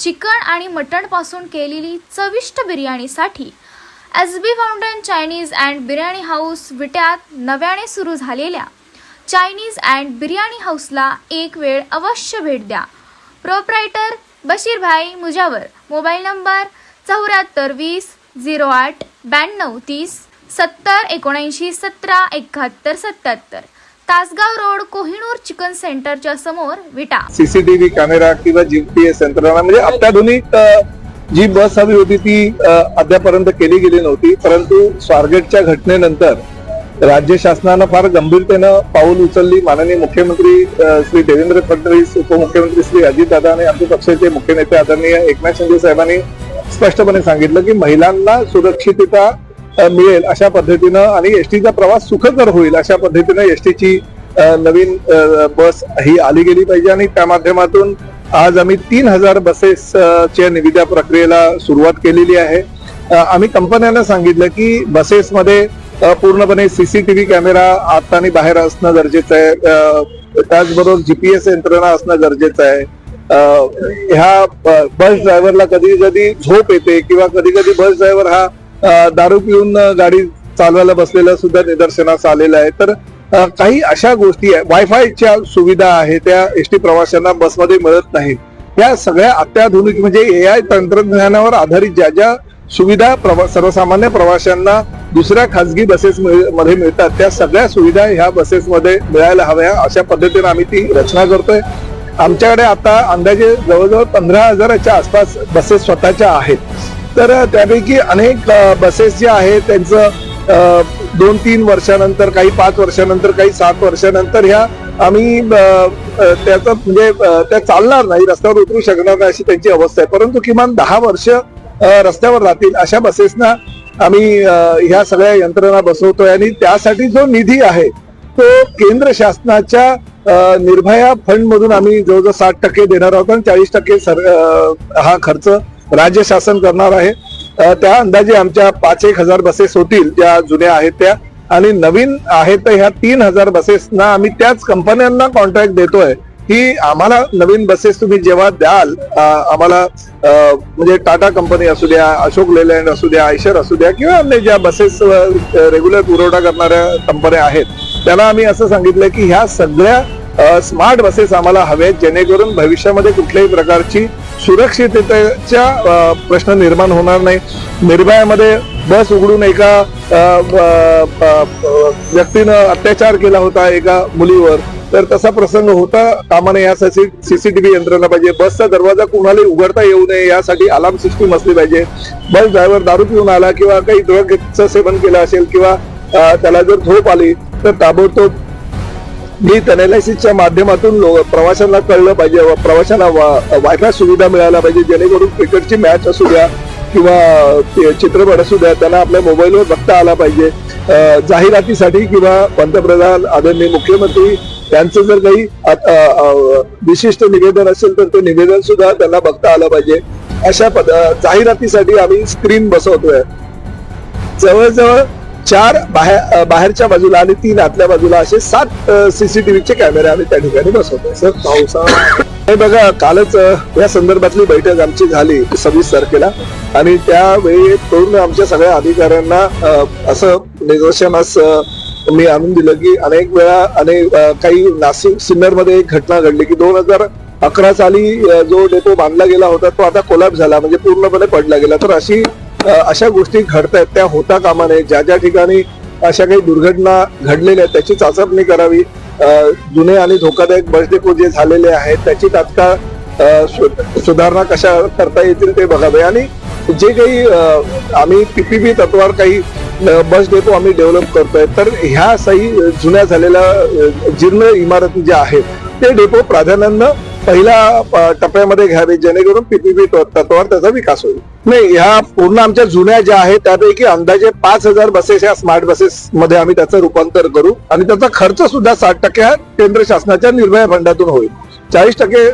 Chicken आणि मटणपासून केलेली चविष्ट बिर्याणीसाठी S B fountain Chinese and biryani house विट्यात नव्याने सुरू झालेल्या चायनीज अँड बिर्याणी हाऊसला एक वेळ अवश्य भेट द्या. Proprietor Bashirbhai Mujawar mobile number चौऱ्याहत्तर वीस झिरो आठ ब्याण्णव तीस सत्तर एकोणऐंशी सतरा एकाहत्तर सत्याहत्तर. तासगाव रोड कोहिनूर चिकन सेंटरच्या समोर विटा. सीसीटीव्ही कॅमेरा किंवा जीपीएस यंत्रणा म्हणजे अत्याधुनिक जी बस हवी होती ती अद्यापर्यंत केली गेली नव्हती परंतु स्वारगेटच्या घटनेनंतर राज्य शासनानं फार गंभीरतेनं पाऊल उचलली. माननीय मुख्यमंत्री श्री देवेंद्र फडणवीस उपमुख्यमंत्री श्री अजितदादा आणि आमच्या पक्षाचे मुख्य नेते आदरणीय एकनाथ शिंदे साहेबांनी स्पष्टपणे सांगितलं की महिलांना सुरक्षितता मिळेल अशा पद्धतीनं आणि एसटीचा प्रवास सुखकर होईल अशा पद्धतीनं एसटीची नवीन बस ही आली गेली पाहिजे आणि त्या माध्यमातून आज आम्ही तीन हजार बसेसच्या निविदा प्रक्रियेला सुरुवात केलेली आहे. आम्ही कंपन्यांना सांगितलं की बसेसमध्ये पूर्णपणे सीसीटीव्ही कॅमेरा आत आणि बाहेर असणं गरजेचं आहे. अ, त्याचबरोबर जीपीएस यंत्रणा असणं गरजेचं आहे. ह्या बस ड्रायव्हरला कधी कधी झोप येते किंवा कधी कधी बस ड्रायव्हर हा दारू पिऊन गाडी चालवायला बसलेलं सुद्धा निदर्शनास आलेलं आहे तर काही अशा गोष्टी आहे वायफायच्या सुविधा आहे त्या एस टी प्रवाशांना बसमध्ये मिळत नाहीत. या सगळ्या अत्याधुनिक म्हणजे ए आय तंत्रज्ञानावर आधारित ज्या ज्या सुविधा प्रवा- सर्वसामान्य प्रवाशांना दुसऱ्या खासगी बसेस मध्ये मिळतात त्या सगळ्या सुविधा ह्या बसेसमध्ये मिळायला हव्या अशा पद्धतीने आम्ही ती रचना करतोय. आमच्याकडे आता अंदाजे जवळजवळ पंधरा हजाराच्या आसपास बसेस स्वतःच्या आहेत. तर त्यापैकी अनेक बसेस ज्या आहेत त्यांचं दोन तीन वर्षानंतर काही पाच वर्षानंतर काही सात वर्षानंतर ह्या आम्ही त्याचं म्हणजे त्या चालणार नाही रस्त्यावर उतरू शकणार नाही अशी त्यांची अवस्था आहे. परंतु किमान दहा वर्ष रस्त्यावर राहतील अशा बसेसना आम्ही ह्या सगळ्या यंत्रणा बसवतोय आणि त्यासाठी जो निधी आहे तो केंद्र शासनाच्या निर्भया फंड मधून आम्ही जवळजवळ साठ टक्के देणार आहोत आणि चाळीस टक्के सर हा खर्च राज्य शासन करणार आहे. त्या अंदाजे आमच्या पाच एक हजार बसेस होतील ज्या जुन्या आहेत त्या. आणि नवीन आहेत तर ह्या तीन हजार बसेसना आम्ही त्याच कंपन्यांना कॉन्ट्रॅक्ट देतोय. की आम्हाला नवीन बसेस तुम्ही जेव्हा द्याल आम्हाला म्हणजे टाटा कंपनी असू द्या अशोक लेलँड असू द्या आयशर असू द्या किंवा अन्य ज्या बसेस रेग्युलर पुरवठा करणाऱ्या कंपन्या आहेत त्याला आम्ही असं सांगितलं की ह्या सगळ्या स्मार्ट बसेस आम्हाला हव्यात जेणेकरून भविष्यामध्ये कुठल्याही प्रकारची सुरक्षिततेच्या प्रश्न निर्माण होणार नाही. निर्भयामध्ये बस उघडून एका व्यक्तीनं अत्याचार केला होता एका मुलीवर. तर तसा प्रसंग होता कामाने यासाठी सीसीटीव्ही यंत्रणा पाहिजे. बसचा दरवाजा कुणाला उघडता येऊ नये यासाठी अलार्म सिस्टीम असली पाहिजे. बस ड्रायव्हर दारू पिऊन आला किंवा काही ड्रगचं सेवन केलं असेल किंवा त्याला जर झोप आली तर ताबडतोब मी अनालिसिसच्या माध्यमातून लो- प्रवाशांना कळलं पाहिजे प्रवाशांना वायफाय सुविधा मिळायला पाहिजे जेणेकरून क्रिकेटची मॅच असू द्या किंवा चित्रपट असू द्या त्यांना आपल्या मोबाईलवर बघता आला पाहिजे. जाहिरातीसाठी किंवा पंतप्रधान आदरणीय मुख्यमंत्री त्यांचं जर काही विशिष्ट निवेदन असेल तर ते निवेदन सुद्धा त्यांना बघता आलं पाहिजे. अशा पद जाहिरातीसाठी आम्ही स्क्रीन बसवतोय. जवळजवळ चार बाहेर बाहेरच्या बाजूला आणि तीन आतल्या बाजूला असे सात सीसीटीव्हीचे कॅमेरे आम्ही त्या ठिकाणी बसवतोय. सर पावसा हे बघा कालच या संदर्भातली बैठक आमची झाली सव्वीस तारखेला आणि त्यावेळी पूर्ण आमच्या सगळ्या अधिकाऱ्यांना असं निदर्शनास मी आणून दिलं की अनेक वेळा अनेक काही नाशिक सिन्नरमध्ये एक घटना घडली की दोन हजार अकरा साली जो डेपो बांधला गेला होता तो आता कोलॅप झाला म्हणजे पूर्णपणे पडला गेला. तर अशी अशा गोष्टी घडतायत त्या होता कामा नये. ज्या ज्या ठिकाणी अशा काही दुर्घटना घडलेल्या आहेत त्याची चाचपणी करावी. जुने आणि धोकादायक बस डेपो जे झालेले आहेत त्याची तात्काळ सु- सुधारणा कशा करता येतील ते बघावे. आणि जे काही आम्ही पीपीपी तत्वावर काही बस डेपो आम्ही डेव्हलप करतोय तर ह्या सही जुन्या झालेल्या जीर्ण इमारती ज्या आहेत ते डेपो प्राधान्यानं पहिल्या टप्प्यामध्ये घ्यावे जेणेकरून पीपीपी तत्वावर त्याचा विकास होईल. नाही ह्या पूर्ण आमच्या जुन्या ज्या आहेत त्यापैकी अंदाजे पाच हजार बसेस ह्या स्मार्ट बसेस मध्ये आम्ही त्याचं रूपांतर करू. आणि त्याचा खर्च सुद्धा साठ टक्के हा केंद्र शासनाच्या निर्भया फंडातून होईल. चाळीस टक्के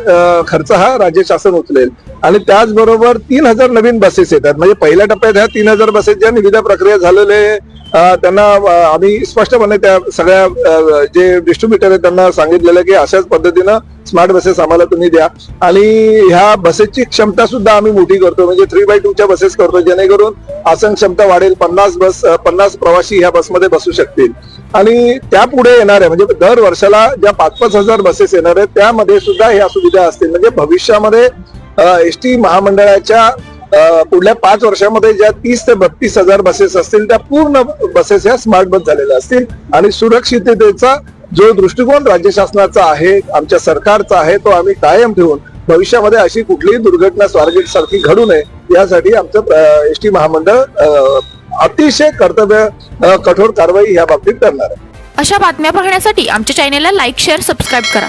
खर्च हा राज्य शासन उचलेल. आणि त्याचबरोबर तीन हजार नवीन बसेस येतात. म्हणजे पहिल्या टप्प्यात ह्या तीन हजार बसेस ज्या निविदा प्रक्रिया झालेले त्यांना आम्ही स्पष्टपणे त्या सगळ्या जे डिस्ट्रीब्युटर आहेत त्यांना सांगितलेलं की अशाच पद्धतीनं स्मार्ट बसेस आम्हाला तुम्ही द्या. आणि ह्या बसेसची क्षमता सुद्धा आम्ही मोठी करतो. म्हणजे थ्री बाय टूच्या बसेस करतो. जेणेकरून आसन क्षमता वाढेल. पन्नास बस पन्नास प्रवासी ह्या बसमध्ये बसू शकतील. आणि त्या पुढे येणाऱ्या म्हणजे दर वर्षाला ज्या पाच पाच हजार बसेस येणार आहेत त्यामध्ये सुद्धा ह्या सुविधा असतील. म्हणजे भविष्यामध्ये एस टी महामंडळाच्या पुढल्या पाच वर्षामध्ये ज्या तीस ते बत्तीस हजार बसेस असतील त्या पूर्ण बसेस ह्या स्मार्ट बस झालेल्या असतील. आणि सुरक्षिततेचा जो दृष्टिकोन राज्य शासनाचा आहे आमच्या सरकारचा आहे तो आम्ही कायम ठेवून भविष्यामध्ये अशी कुठलीही दुर्घटना स्वारगेट सारखी घडू नये यासाठी आमचं एस टी महामंडळ अतिशय कर्तव्य कठोर कारवाई या बाबतीत करणार आहे. अशा बातम्या पाहण्यासाठी आमच्या चॅनेलला लाईक शेअर सबस्क्राईब करा.